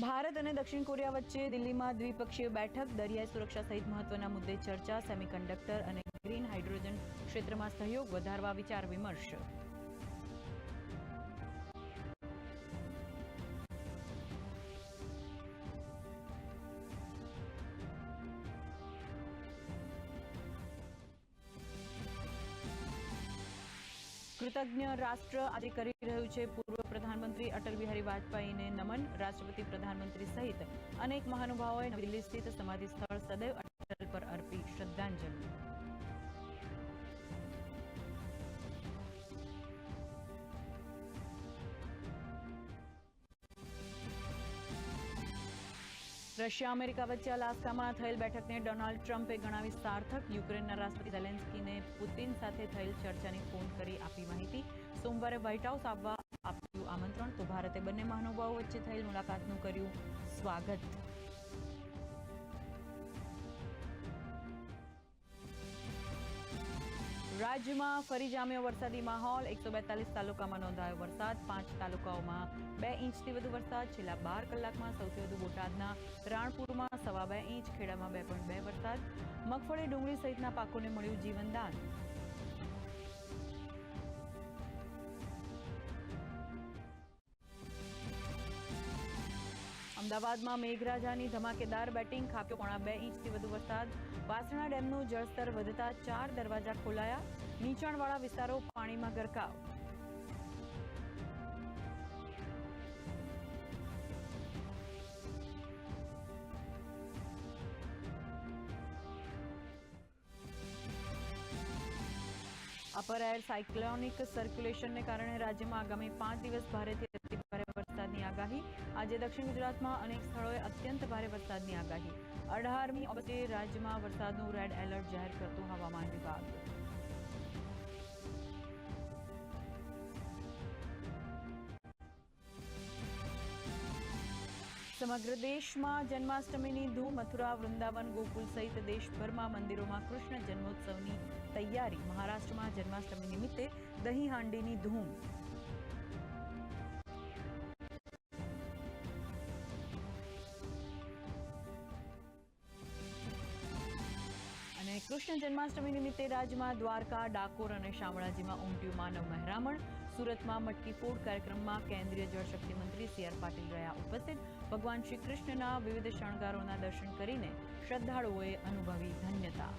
ભારત અને દક્ષિણ કોરિયા વચ્ચે દિલ્હીમાં દ્વિપક્ષીય બેઠક, દરિયાઈ સુરક્ષા સહિત મહત્વના મુદ્દે ચર્ચા, સેમિકન્ડક્ટર અને ગ્રીન હાઇડ્રોજન ક્ષેત્રમાં સહયોગ વધારવા વિચાર વિમર્શ. કૃતજ્ઞ રાષ્ટ્ર આજે કરી રહ્યું છે. પૂર્વ પ્રધાનમંત્રી અટલ બિહારી વાજપેયીને નમન, રાષ્ટ્રપતિ પ્રધાનમંત્રી સહિત અનેક મહાનુભાવોએ નવી દિલ્હી સ્થિત સમાધિ સ્થળ સદૈવ અટલ પર અર્પી શ્રદ્ધાંજલિ. રશિયા, અમેરિકા વચ્ચે અલાસ્કામાં થયેલ બેઠકને ડોનાલ્ડ ટ્રમ્પે ગણાવી સાર્થક. યુક્રેનના રાષ્ટ્રપતિ ઝેલેન્સ્કીને પુતિન સાથે થયેલ ચર્ચાની ફોન કરી આપી માહિતી. સોમવારે વ્હાઇટ હાઉસ આવવા આપ્યું આમંત્રણ. તો ભારતે બંને મહાનુભાવો વચ્ચે થયેલ મુલાકાતનું કર્યું સ્વાગત. રાજ્યમાં ફરી જામ્યો વરસાદી માહોલ. એકસો બેતાલીસ તાલુકામાં નોંધાયો વરસાદ. પાંચ તાલુકાઓમાં બે ઇંચથી વધુ વરસાદ. છેલ્લા બાર કલાકમાં સૌથી વધુ બોટાદના રાણપુરમાં સવા બે ઇંચ, ખેડામાં બે પોઈન્ટ બે વરસાદ. મગફળી, ડુંગળી સહિતના પાકોને મળ્યું જીવનદાન. અમદાવાદમાં મેઘરાજાની ધમાકેદાર બેટિંગ ખાપ્યો પોણા બે ઇંચથી વધુ વરસાદ. વાસણા ડેમનું જળસ્તર વધતા ચાર દરવાજા ખોલાયા. નીચાણવાળા વિસ્તારો પાણીમાં ગરકાવ. અપર એર સાયક્લોનિક સર્ક્યુલેશનને કારણે રાજ્યમાં આગામી પાંચ દિવસ ભારેથી આગાહી. આજે દક્ષિણ ગુજરાતમાં અનેક સ્થળોએ અત્યંત ભારે વરસાદની આગાહી. અઢારમી ઓગસ્ટે રાજ્યમાં વરસાદનું રેડ એલર્ટ જાહેર કરતું હવામાન વિભાગ. સમગ્ર દેશમાં જન્માષ્ટમીની ધૂમ, મથુરા, વૃંદાવન, ગોકુલ સહિત દેશભરમાં મંદિરોમાં કૃષ્ણ જન્મોત્સવની તૈયારી. મહારાષ્ટ્રમાં જન્માષ્ટમી નિમિત્તે દહીં હાંડીની ધૂમ. કૃષ્ણ જન્માષ્ટમી નિમિત્તે રાજ્યમાં દ્વારકા, ડાકોર અને શામળાજીમાં ઉમટ્યું માનવ મહેરામણ. સુરતમાં મટકી ફોડ કાર્યક્રમમાં કેન્દ્રીય જળશક્તિ મંત્રી સી આર પાટીલ રહ્યા ઉપસ્થિત. ભગવાન શ્રી કૃષ્ણના વિવિધ શણગારોના દર્શન કરીને શ્રદ્ધાળુઓએ અનુભવી ધન્યતા.